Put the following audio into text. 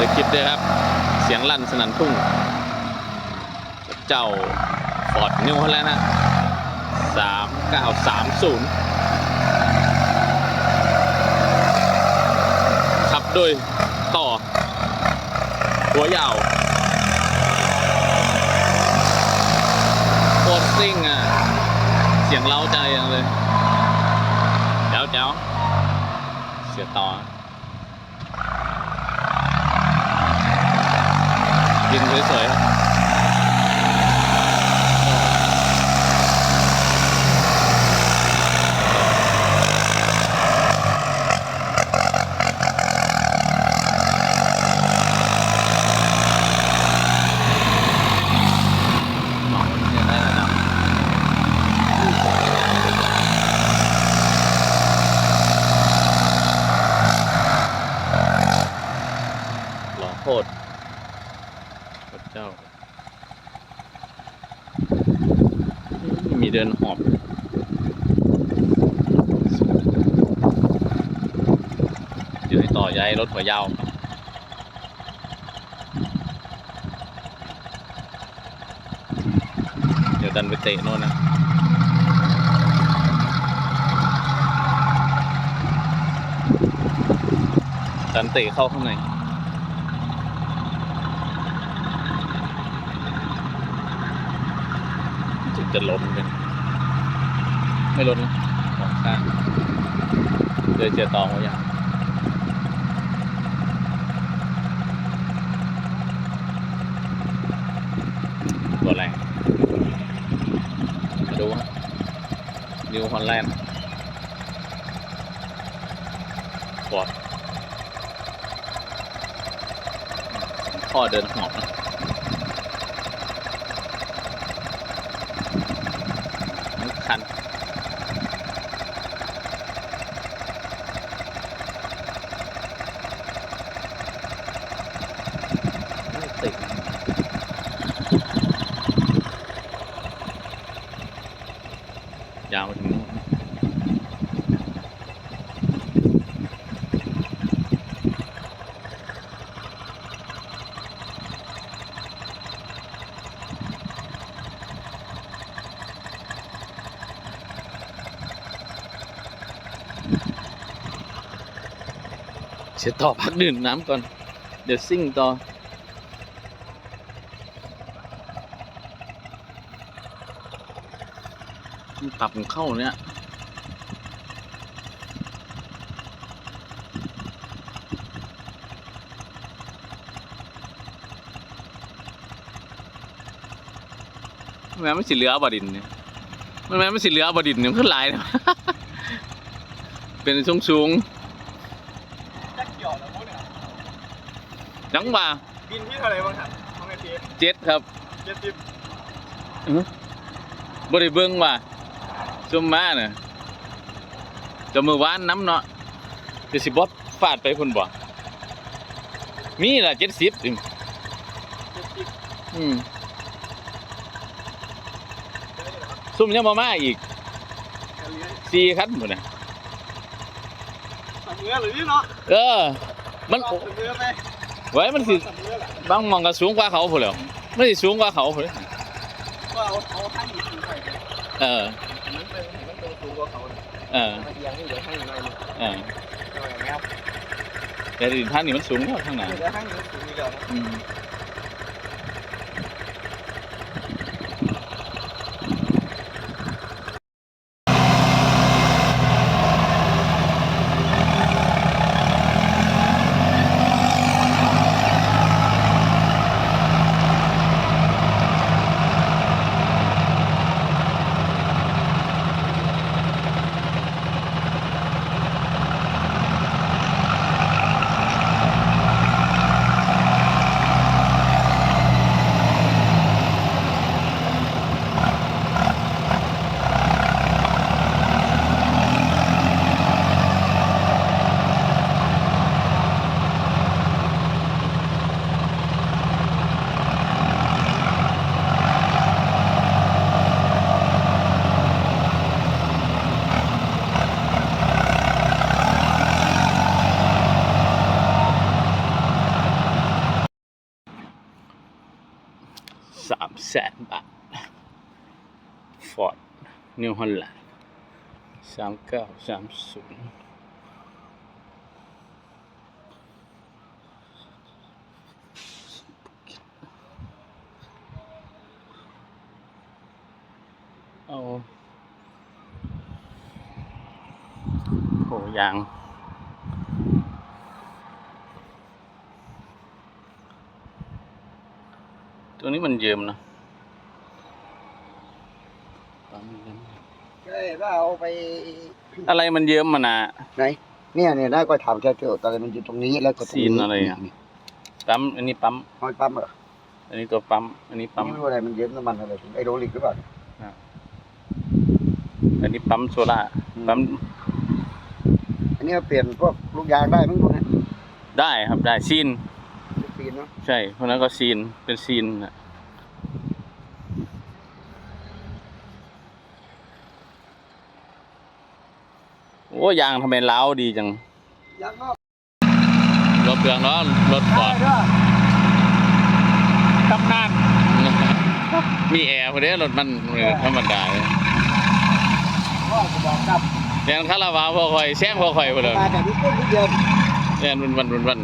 ดี๋ยวคลิปด้วยครับ เสียงลั่นสนั่นทุ่ง เจ้าฟอร์ดนิวแลนด์นะสามเก้าสามศูนย์ขับโดยต่อ หัวยาวโคตรซิ่งอะ เสียงเล้าใจอย่างเลยเจ้าเจ้าเสียต่อ ยิงสวยๆครับหมอมันเนี่ยได้แล้วนะหล่อโคตร พระเจ้า มีเดินหอบ เดี๋ยว ให้ต่อย้ายรถหัวยาวเดี๋ยวดันไปเตะโน่นนะดันเตะเข้าข้างในจุดจะล้มกันไม่ล้มนะสองข้างเลยวเจอตองไว้อย่าง ตัวแรงมาดูฮะนิวฮอลแลนด์ฟอดพ่อเดินหอบนะคันไม่ติด ยาวมาถึงนู่นเสียต่อพักดื่มน้ำก่อน เดี๋ยวซิ่งต่อ มันปรับมันเข้าเนี่ยแม่ไม่สิเหลือบดินเนี่ยมันแม่ไม่สิเหลือบดินเนี่ยมันขึ้นหลายนะเป็นสูงสูงจักเกี่ยวแล้วพวกเนี่ยๆจังว่าบินที่เท่าไหร่บ้างครับน้องไอทีเจ็ดครับเจ็ดสิบบ่ได้เบิ่งว่า ซุมมาน่ะจะมือวานน้ำเนาะจะสิบ่ฟาดไปพุ่นบ่มีล่ะ70ติเจ็ดสิบอืมได้เลยครับซุ่มยังบ่มาอีกการเลี้ยงสี่คันพุ่นน่ะสับเนื้อหรือนี่เนาะเออ มันสับเนื้อไหมไว้มันสิสับเนื้อแหละบางหมองก็สูงกว่าเขาพุ่นแหล้วมันสิสูงกว่าเขาพุ่นก็เอาเอาข้างนี้สูงไปเลยเออ มันเป็นมันเป็นสูงกว่า เขาเลยเออมันเอียงนี่เดี๋ยวข้างนี้หน่อยนึงเออหน่อยนะครับแต่ดินทางนี้มันสูงกว่าข้างหน้าเดี๋ยวข้างนี้มันสูงอีกแล้วนะอืม สามแสนบาทฟอร์ดนิวฮอลแลนด์สามเก้าสามศูนย์เอาโหยาง ตัวนี้มันเยิมนะปั๊มเยิ้มใช่ถ้าเอาไปอะไรมันเยิ้มมานะไหนเนี่ยเนี่ยน่าก็ถามแกเถอะแต่มันอยู่ตรงนี้แล้วก็ตรงซีนอะไรอะนี่ปั๊มอันนี้ปั๊มห้อยปั๊มเหรออันนี้ตัวปั๊มอันนี้ปั๊มไม่รู้อะไรมันเย็นน้ำมันอะไรไอโดริกหรือเปล่าอันนี้ปั๊มโซล่าร์ปั๊มอันนี้เปลี่ยนพวกลูกยางได้มั้งพวกนี้ได้ครับได้ซีนซี นเนาะใช่เพราะนั้นก็ซีนเป็นซีนนะโอ้ยางทำไมล้าวดีจังยางนอกรถเปลืองเนาะรถฟอร์ดได้ตำนาน มีแอร์พอดีรถมันธรรมดาเลยพ่อจะบอกกลับอย่างคาราบาวพอคอยแซงพอคอยไปเลยมาจากนี้เพิ่งเดียวเนี่ยวันวันวันวัน